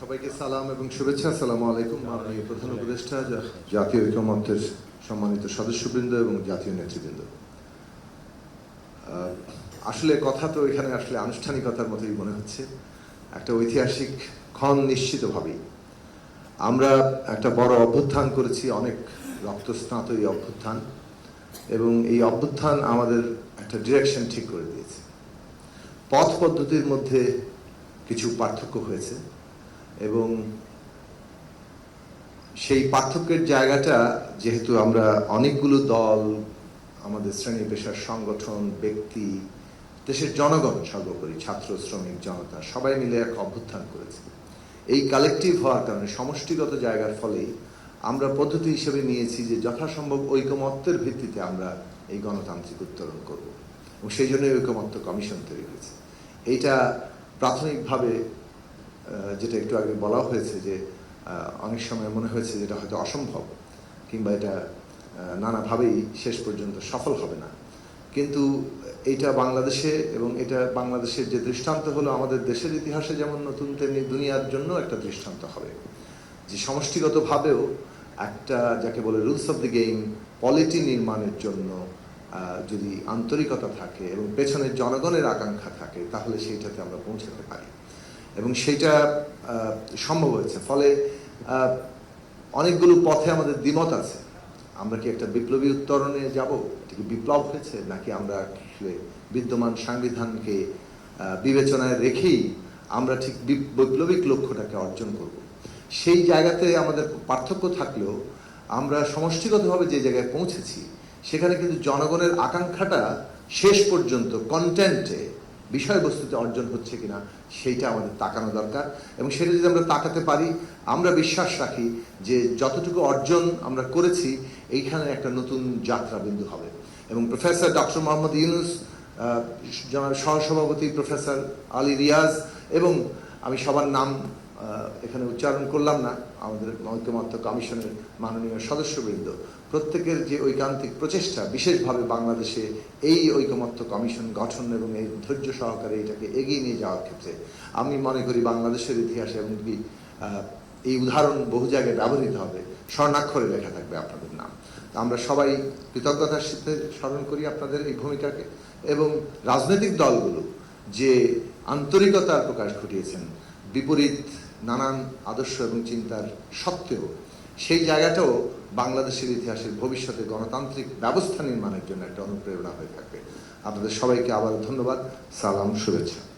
সবাইকে সালাম এবং শুভেচ্ছা। আসসালামু আলাইকুম, মাননীয় প্রধান উপদেষ্টা জাতীয় ঐক্যমত্যের সম্মানিত সদস্যবৃন্দ এবং জাতীয় নেতৃবৃন্দ। আসলে কথা তো এখানে আসলে আনুষ্ঠানিকতার মতোই মনে হচ্ছে। একটা ঐতিহাসিক ক্ষণ নিশ্চিতভাবেই। আমরা একটা বড় অভ্যুত্থান করেছি, অনেক রক্তস্নাত এই অভ্যুত্থান। এবং এই অভ্যুত্থান আমাদের একটা ডিরেকশন ঠিক করে দিয়েছে। পথ পদ্ধতির মধ্যে কিছু পার্থক্য হয়েছে। এবং সেই পার্থক্যের জায়গাটা যেহেতু আমরা অনেকগুলো দল, আমাদের শ্রেণি পেশার সংগঠন, ব্যক্তি, দেশের জনগণ সর্বোপরি, ছাত্র, শ্রমিক, জনতা, সবাই মিলে এক অভ্যুত্থান করেছে। এই কালেকটিভ হওয়ার কারণে সমষ্টিগত জায়গার ফলেই আমরা পদ্ধতি হিসেবে নিয়েছি যে যথাসম্ভব ঐকমত্যের ভিত্তিতে আমরা এই গণতান্ত্রিক উত্তরণ করব এবং সেই জন্য ঐকমত্য কমিশন তৈরি হয়েছে। এইটা প্রাথমিকভাবে যেটা একটু আগে বলা হয়েছে যে অনেক সময় মনে হয়েছে যেটা হয়তো অসম্ভব কিংবা এটা নানাভাবেই শেষ পর্যন্ত সফল হবে না। কিন্তু এটা বাংলাদেশে এবং এটা বাংলাদেশের যে দৃষ্টান্ত হলো আমাদের দেশের ইতিহাসে যেমন নতুন, তেমনি দুনিয়ার জন্য একটা দৃষ্টান্ত হবে। যে সমষ্টিগতভাবেও একটা যাকে বলে rules of the game polity নির্মাণের জন্য যদি আন্তরিকতা থাকে এবং পেছনের জনগণের আকাঙ্ক্ষা থাকে, তাহলে সেইটাতে আমরা পৌঁছাতে পারি। এবং সেটা সম্ভব হয়েছে। ফলে অনেকগুলো পথে আমাদের দ্বিমত আছে। আমরা কি একটা বিপ্লবী উত্তরণে যাব? এটা কি বিপ্লব হয়েছে? নাকি আমরা বিদ্যমান সংবিধানকে বিবেচনায় রেখেই আমরা ঠিক বৈপ্লবিক লক্ষ্যটাকে অর্জন করব? সেই জায়গাতে আমাদের পার্থক্য থাকলেও আমরা সমষ্টিগতভাবে যে জায়গায় পৌঁছেছি, সেখানে কিন্তু জনগণের আকাঙ্ক্ষাটা শেষ পর্যন্ত কন্টেন্টে বিষয়বস্তুতে অর্জন হচ্ছে কিনা, সেইটা আমাদের তাকানো দরকার। এবং সেটা যদি আমরা তাকাতে পারি, আমরা বিশ্বাস রাখি যে যতটুকু অর্জন আমরা করেছি, এইখানে একটা নতুন যাত্রা বিন্দু হবে। এবং প্রফেসর ডক্টর মোহাম্মদ ইউনুস সহসভাপতি প্রফেসর আলী রিয়াজ এবং আমি সবার নাম এখানে উচ্চারণ করলাম না, আমাদের ঐক্যমত্য কমিশনের মাননীয় সদস্যবৃন্দ। প্রত্যেকের যে ঐকান্তিক প্রচেষ্টা, বিশেষভাবে বাংলাদেশে এই ঐকমত্য কমিশন গঠন এবং এই ধৈর্য সহকারে এটাকে এগিয়ে নিয়ে যাওয়ার ক্ষেত্রে, আমি মনে করি বাংলাদেশের ইতিহাসে এমনকি এই উদাহরণ বহু জায়গায় ব্যবহৃত হবে। স্বর্ণাক্ষরে লেখা থাকবে আপনাদের নাম। আমরা সবাই কৃতজ্ঞতার সাথে স্মরণ করি আপনাদের এই ভূমিকাকে। এবং রাজনৈতিক দলগুলো যে আন্তরিকতার প্রকাশ ঘটিয়েছেন। বিপরীত নানান আদর্শ এবং চিন্তার সত্ত্বেও সেই জায়গাটাও বাংলাদেশের ইতিহাসের ভবিষ্যতে গণতান্ত্রিক ব্যবস্থা নির্মাণের জন্য একটা অনুপ্রেরণা হয়ে থাকবে। আপনাদের সবাইকে আবার ধন্যবাদ। সালাম, শুভেচ্ছা।